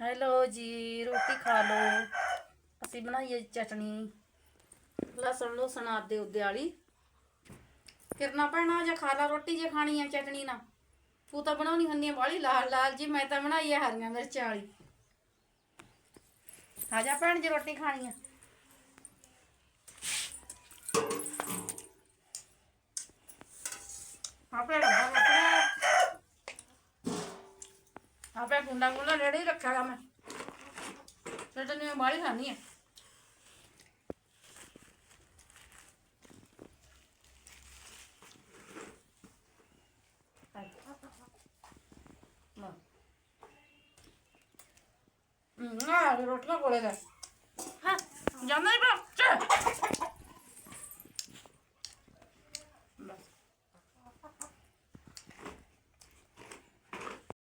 Hello ਜੀ, ਰੋਟੀ ਖਾ ਲਓ। ਅਸੀਂ ਬਣਾਈ ਹੈ ਚਟਣੀ ਲਸਣ ਲੁਸਣ ਆਦੇ ਉਦੇ ਵਾਲੀ। ਕਿਰਨਾ ਪੈਣਾ ਜਾਂ ਖਾ ਲਾ, ਰੋਟੀ ਜੇ ਖਾਣੀ ਆ ਚਟਣੀ ਨਾ ਤੂੰ ਤਾਂ ਬਣਾਉਣੀ ਹੁੰਦੀ ਆ ਬਾਲੀ ਲਾਲ ਲਾਲ ਜੀ, ਮੈਂ ਤਾਂ ਬਣਾਈ ਆ ਹਰੀਆਂ ਮਿਰਚਾਂ ਵਾਲੀ। ਆ ਜਾ ਭੈਣ ਜੀ, ਰੋਟੀ ਖਾਣੀ ਆ। ਆਪੇ ਡੱਬਾ ਆਪੇ ਕੁੰਡਾ ਕੁੰਡਾ ਰੇੜੀ ਰੱਖਿਆ ਮੈਂ। ਚਟਨੀ ਮੈਂ ਬਾਲੀ ਖਾਣੀ ਹੈ। ਆ ਰੋਟੀਆਂ ਕੋਲੇ ਲੈ। ਹਾਂ। ਜਾਂਦਾ ਹੀ ਪਾ।